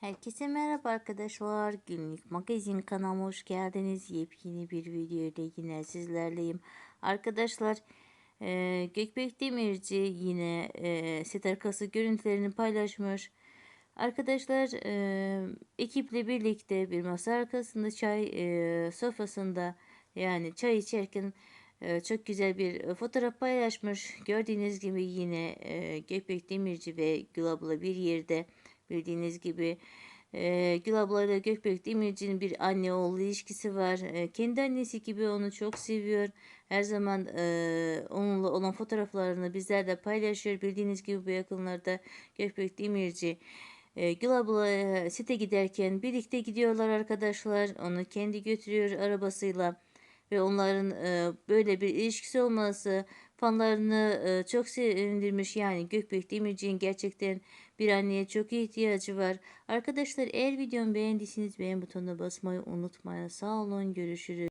Herkese merhaba arkadaşlar. Günlük magazin kanalıma hoş geldiniz. Yepyeni bir video ile yine sizlerleyim. Arkadaşlar e, Gökbek Demirci yine e, set arkası görüntülerini paylaşmış. Arkadaşlar e, ekiple birlikte bir masa arkasında çay e, sofrasında yani çay içerken e, çok güzel bir fotoğraf paylaşmış. Gördüğünüz gibi yine e, Gökbek Demirci ve Gül abla bir yerde bildiğiniz gibi. E, Gül abla ile Gökbek Demirci'nin bir anne oğul ilişkisi var. E, kendi annesi gibi onu çok seviyor. Her zaman e, onunla olan fotoğraflarını bizler de paylaşıyor. Bildiğiniz gibi bu yakınlarda Gökbek Demirci e, Gül abla site giderken birlikte gidiyorlar arkadaşlar. Onu kendi götürüyor arabasıyla ve onların e, böyle bir ilişkisi olması fanlarını e, çok sevindirmiş. Yani Gökbek Demirci'nin gerçekten bir anneye çok ihtiyacı var. Arkadaşlar eğer videomu beğendiyseniz beğen butonuna basmayı unutmayın. Sağ olun görüşürüz.